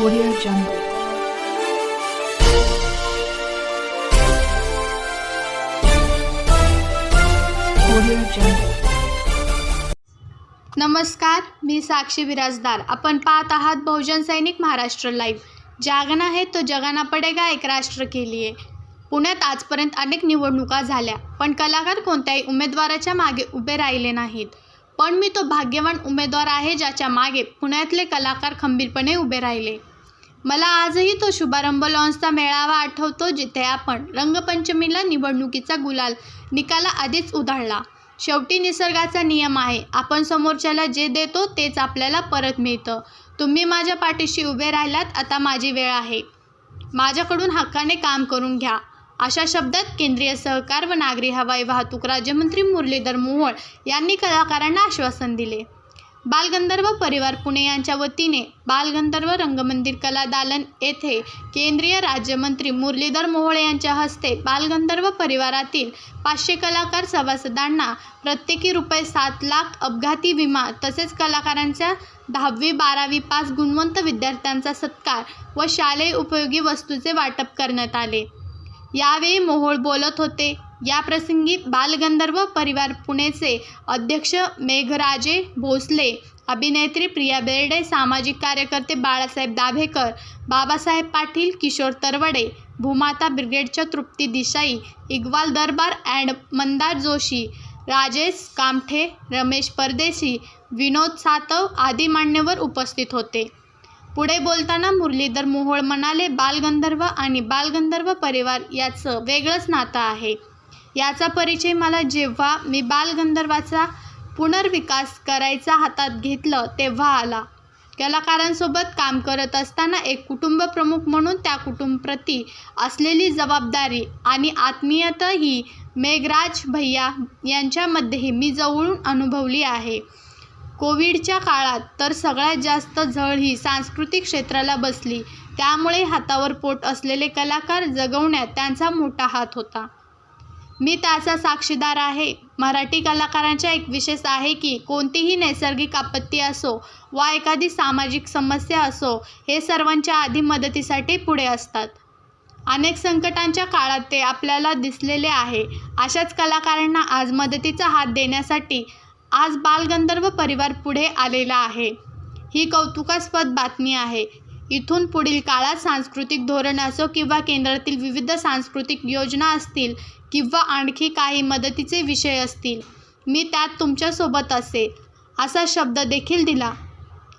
Audio Jungle. Audio Jungle. नमस्कार मी साक्षी विराजदार आपण पाहत आहात बहुजन सैनिक महाराष्ट्र लाईव्ह जागना है तो जगाना पडेगा एक राष्ट्र के लिए पुण्यात आजपर्यंत अनेक निवडणुका झाल्या पण कलाकार कोणत्याही उमेदवाराच्या मागे उभे राहिले नाहीत. पण मी तो भाग्यवान उमेदवार आहे ज्याच्या मागे पुण्यातले कलाकार खंबीरपणे उभे राहिले. मला आजही तो शुभारंभ लॉन्सचा मेळावा आठवतो जिथे आपण रंगपंचमीला निवडणुकीचा गुलाल निकाला आधीच उधळला. शेवटी निसर्गाचा नियम आहे. आपण समोरच्याला जे देतो तेच आपल्याला परत मिळतं. तुम्ही माझ्या पाठीशी उभे राहिलात आता माझी वेळ आहे. माझ्याकडून हक्काने काम करून घ्या. अशा शब्दात केंद्रीय सहकार व नागरी हवाई वाहतूक राज्यमंत्री मुरलीधर मोहोळ यांनी कलाकारांना आश्वासन दिले. बालगंधर्व परिवार पुणे यांच्या वतीने बालगंधर्व रंगमंदिर कला दालन येथे केंद्रीय राज्यमंत्री मुरलीधर मोहोळ यांच्या हस्ते बालगंधर्व परिवारातील पाचशे कलाकार सभासदांना प्रत्येकी रुपये सात लाख अपघाती विमा तसेच कलाकारांच्या दहावी बारावी पास गुणवंत विद्यार्थ्यांचा सत्कार व शालेय उपयोगी वस्तूचे वाटप करण्यात आले. यावेळी मोहोळ बोलत होते. या प्रसंगी बालगंधर्व परिवार पुणेचे अध्यक्ष मेघराजे भोसले अभिनेत्री प्रिया बेर्डे सामाजिक कार्यकर्ते बाळासाहेब दाभेकर बाबासाहेब पाटील किशोर तरवडे भूमाता ब्रिगेडच्या तृप्ती दिशाई इक्बाल दरबार अँड मंदार जोशी राजेश कामठे रमेश परदेशी विनोद सातव आदी मान्यवर उपस्थित होते. पुढे बोलताना मुरलीधर मोहोळ म्हणाले बालगंधर्व आणि बालगंधर्व परिवार याचं वेगळंच नातं आहे. याचा परिचय मला जेव्हा मी बालगंधर्वाचा पुनर्विकास करायचा हातात घेतलं तेव्हा आला. कलाकारांसोबत काम करत असताना एक कुटुंब प्रमुख म्हणून त्या कुटुंबप्रती असलेली जबाबदारी आणि आत्मीयता ही मेघराज भैया यांच्यामध्येही मी जवळून अनुभवली आहे. कोविडच्या काळात तर सगळ्यात जास्त झळ ही सांस्कृतिक क्षेत्राला बसली. त्यामुळे हातावर पोट असलेले कलाकार जगवण्यात त्यांचा मोठा हात होता. मी त्याचा साक्षीदार आहे. मराठी कलाकारांचा एक विशेष आहे की कोणतीही नैसर्गिक आपत्ती असो वा एखादी सामाजिक समस्या असो हे सर्वांच्या आधी मदतीसाठी पुढे असतात. अनेक संकटांच्या काळात ते आपल्याला दिसलेले आहे. अशाच कलाकारांना आज मदतीचा हात देण्यासाठी आज बालगंधर्व परिवार पुढे आलेला आहे. ही कौतुकास्पद बातमी आहे. इथून पुढील काळात सांस्कृतिक धोरण असो किंवा केंद्रातील विविध सांस्कृतिक योजना असतील किंवा आणखी काही मदतीचे विषय असतील मी त्यात तुमच्यासोबत असेल असा शब्द देखील दिला.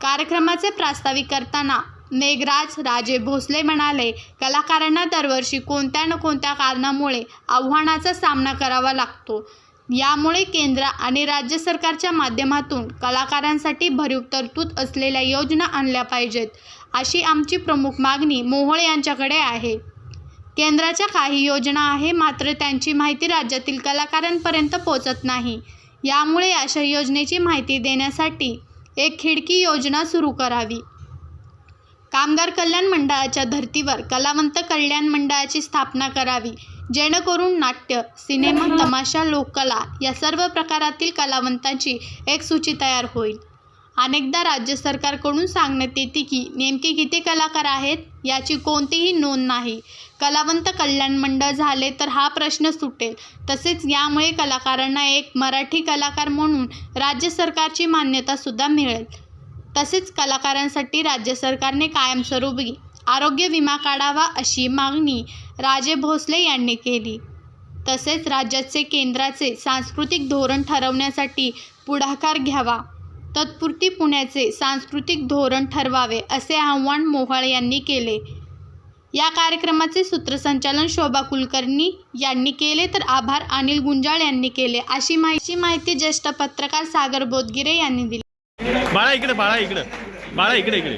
कार्यक्रमाचे प्रास्ताविक करताना मेघराज राजे भोसले म्हणाले कलाकारांना दरवर्षी कोणत्या न कोणत्या कारणामुळे आव्हानाचा सामना करावा लागतो. यामुळे केंद्र आणि राज्य सरकारच्या माध्यमातून कलाकारांसाठी भरीव तरतूद असलेल्या योजना आणल्या पाहिजेत अशी आमची प्रमुख मागणी मोहोळ यांच्याकडे आहे. केंद्राच्या काही योजना आहे मात्र त्यांची माहिती राज्यातील कलाकारांपर्यंत पोचत नाही. यामुळे अशा योजनेची माहिती देण्यासाठी एक खिडकी योजना सुरू करावी. कामगार कल्याण मंडळाच्या धर्तीवर कलावंत कल्याण मंडळाची स्थापना करावी. जेणेकरून नाट्य सिनेमा तमाशा लोककला या सर्व प्रकारातील कलावंतांची एक सूची तयार होईल. अनेकदा राज्य सरकारकडून सांगण्यात येते की नेमके किती कलाकार आहेत याची कोणतीही नोंद नाही. कलावंत कल्याण मंडळ झाले तर हा प्रश्न सुटेल. तसेच यामुळे कलाकारांना एक मराठी कलाकार म्हणून राज्य सरकारची मान्यतासुद्धा मिळेल. तसेच कलाकारांसाठी राज्य सरकारने कायमस्वरूपी आरोग्य विमा काढावा अशी मागणी राजे भोसले यांनी केली. तसेच राज्याचे केंद्राचे सांस्कृतिक धोरण ठरवण्यासाठी पुढाकार घ्यावा. तत्पुरती पुण्याचे सांस्कृतिक धोरण ठरवावे असे आव्हान मोहोळ यांनी केले. या कार्यक्रमाचे सूत्रसंचालन शोभा कुलकर्णी यांनी केले. तर आभार अनिल गुंजाळ यांनी केले. अशी माहिती माहिती ज्येष्ठ पत्रकार सागर बोदगिरे यांनी दिली. बाळा इकडे बाळा इकडे. बाळा इकडे इकडे.